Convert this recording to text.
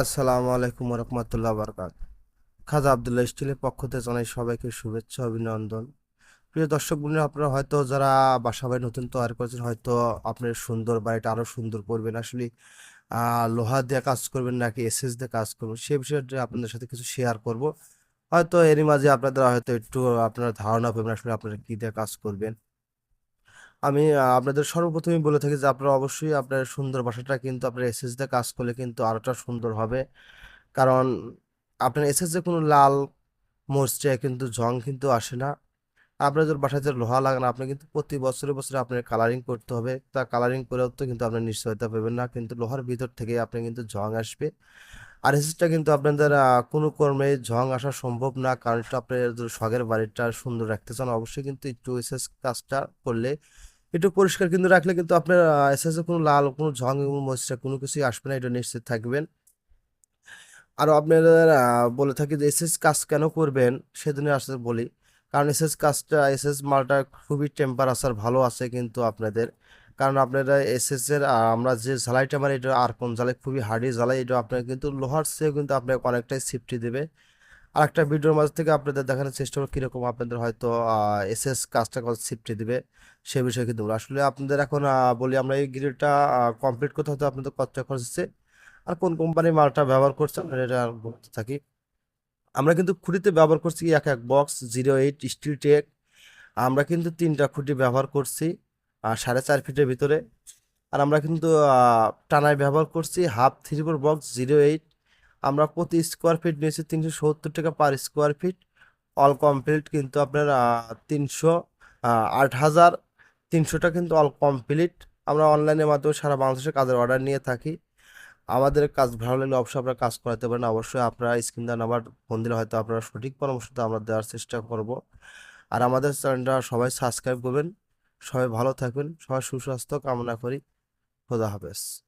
আসসালামু আলাইকুম রহমতুল্লাহ বরকাত। খাজা আবদুল্লাহ স্টিলের পক্ষ থেকে জানাই সবাইকে শুভেচ্ছা, অভিনন্দন। প্রিয় দর্শক বন্ধু আপনারা হয়তো যারা বাসা বাড়ি নতুন তৈরি করেছেন, হয়তো আপনার সুন্দর বাড়িটা আরও সুন্দর করবেন। আসলে লোহা দিয়ে কাজ করবেন নাকি এসএস দিয়ে কাজ করবেন, সে বিষয়ে আপনাদের সাথে কিছু শেয়ার করব। হয়তো এরই মাঝে আপনাদের হয়তো একটু আপনার ধারণা পাবেন আসলে আপনারা কী দিয়ে কাজ করবেন। আমি আপনাদের সর্বপ্রথমে বলে থাকি যে, আপনারা অবশ্যই আপনার সুন্দর বাসাটা কিন্তু আপনার এসএস দিয়ে কাজ করলে কিন্তু আরোটা সুন্দর হবে। কারণ আপনার এসএস কোনো লাল মরিচে কিন্তু জং কিন্তু আসে না। আপনার যদি বাসায় যে লোহা লাগান, আপনি কিন্তু প্রতি বছরে বছরে আপনার কালারিং করতে হবে। তা কালারিং করেও তো কিন্তু আপনার নিশ্চয়তা পাবেন না। কিন্তু লোহার ভিতর থেকে আপনি কিন্তু জং আসবে। আর এসএসটা কিন্তু আপনাদের কোনো কর্মে জং আসা সম্ভব না। কারণ আপনার শখের বাড়িটা সুন্দর রাখতে চান, অবশ্যই কিন্তু একটু এসএস কাজটা করলে একটু পরিষ্কার কিন্তু রাখলে কিন্তু আপনার এসএস কোনো লাল, কোনো ঝং এবং মরিচা কোনো কিছুই আসবে না, এটা নিশ্চিত থাকবেন। আরও আপনাদের বলে থাকি যে এসএস কাজ কেন করবেন সেদিনে আসলে বলি। কারণ এসএস কাজটা এসএস মালটা খুবই টেম্পারেচার ভালো আছে কিন্তু আপনাদের। কারণ আপনারা এসএস এর আমরা যে ঝালাইটা মারি এটা আর কোন ঝালাই খুবই হার্ডি ঝালাই এটা আপনার কিন্তু লোহার চেয়েও কিন্তু আপনাকে অনেকটাই সেফটি দেবে। আর একটা ভিডিওর মাঝ থেকে আপনাদের দেখানোর চেষ্টা করব কীরকম আপনাদের হয়তো এসএস কাজটা কত সেফটি দিবে, সে বিষয়ে কিন্তু। আসলে আপনাদের এখন বলি আমরা এই গ্রিলটা কমপ্লিট করতে হয়তো আপনাদের কত খরচ হচ্ছে, আর কোন কোম্পানির মালটা ব্যবহার করছে আমরা এটা বলতে থাকি আমরা কিন্তু খুঁটিতে ব্যবহার করছি এক এক box zero eight steel tech আমরা কিন্তু তিনটা খুঁটি ব্যবহার করছি আর সাড়ে চার ফিটের ভিতরে, আর আমরা কিন্তু টানায় ব্যবহার করছি half three four box zero eight আমরা প্রতি স্কোয়ার ফিট নিয়েছি তিনশো সত্তর টাকা per square feet all complete কিন্তু আপনার তিনশো আট হাজার তিনশোটা কিন্তু অল কমপ্লিট আমরা অনলাইনের মাধ্যমে সারা বাংলাদেশে কাজের অর্ডার নিয়ে থাকি। আমাদের কাজ ভালো লাগলে অবশ্যই আপনারা কাজ করাতে পারেন। অবশ্যই আপনারা স্ক্রিন দেওয়া নাম্বার ফোন দিলে হয়তো আপনারা সঠিক পরামর্শটা আমরা দেওয়ার চেষ্টা করব। আর আমাদের চ্যানেলটা সবাই সাবস্ক্রাইব করবেন। সবাই ভালো থাকবেন। সবাই সুস্বাস্থ্য কামনা করি। খোদা হাফেজ।